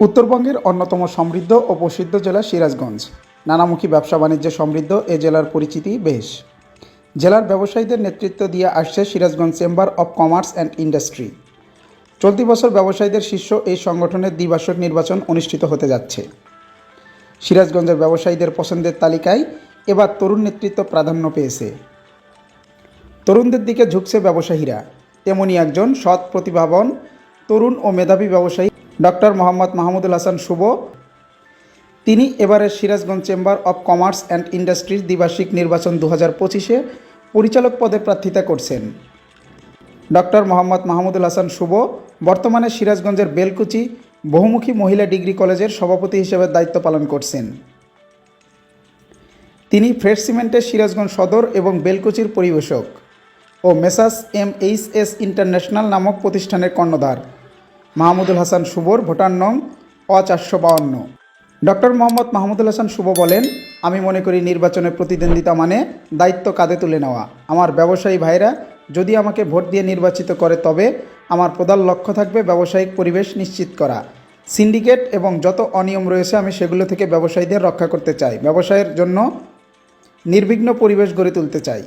উত্তরবঙ্গের অন্যতম সমৃদ্ধ ও প্রসিদ্ধ জেলা সিরাজগঞ্জ। নানামুখী ব্যবসা বাণিজ্যে সমৃদ্ধ এ জেলার পরিচিতি বেশ। জেলার ব্যবসায়ীদের নেতৃত্ব দিয়ে আসছে Sirajganj chamber of commerce and industry. চলতি বছর ব্যবসায়ীদের শীর্ষ এই সংগঠনের দ্বিবার্ষিক নির্বাচন অনুষ্ঠিত হতে যাচ্ছে। সিরাজগঞ্জের ব্যবসায়ীদের পছন্দের তালিকায় এবার তরুণ নেতৃত্ব প্রাধান্য পেয়েছে। তরুণদের দিকে ঝুঁকছে ব্যবসায়ীরা। তেমনি একজন সৎ প্রতিভাবান তরুণ ও মেধাবী ব্যবসায়ী ডক্টর মোহাম্মদ মাহমুদুল হাসান শুভ। তিনি এবারের Sirajganj chamber of commerce and ইন্ডাস্ট্রির দ্বিবার্ষিক নির্বাচন দু হাজার পঁচিশে পরিচালক পদে প্রার্থিতা করছেন। ডক্টর মোহাম্মদ মাহমুদুল হাসান শুভ, বর্তমানে সিরাজগঞ্জের বেলকুচি বহুমুখী মহিলা ডিগ্রি কলেজের সভাপতি হিসেবে দায়িত্ব পালন করছেন। তিনি ফ্রেশ সিমেন্টের সিরাজগঞ্জ সদর এবং বেলকুচির পরিবেশক ও messrs M H S international নামক প্রতিষ্ঠানের কর্ণধার। মাহমুদুল হাসান শুভর, ভোটার নং অ চারশো বাউন্ন। ডক্টর মোহাম্মদ মাহমুদুল হাসান শুভ বলেন, আমি মনে করি নির্বাচনে প্রতিদ্বন্দ্বিতা মানে দায়িত্ব কাঁধে তুলে নেওয়া। আমার ব্যবসায়ী ভাইরা যদি আমাকে ভোট দিয়ে নির্বাচিত করে তবে আমার প্রধান লক্ষ্য থাকবে ব্যবসায়িক পরিবেশ নিশ্চিত করা। সিন্ডিকেট এবং যত অনিয়ম রয়েছে আমি সেগুলো থেকে ব্যবসায়ীদের রক্ষা করতে চাই। ব্যবসায়ের জন্য নির্বিঘ্ন পরিবেশ গড়ে তুলতে চাই।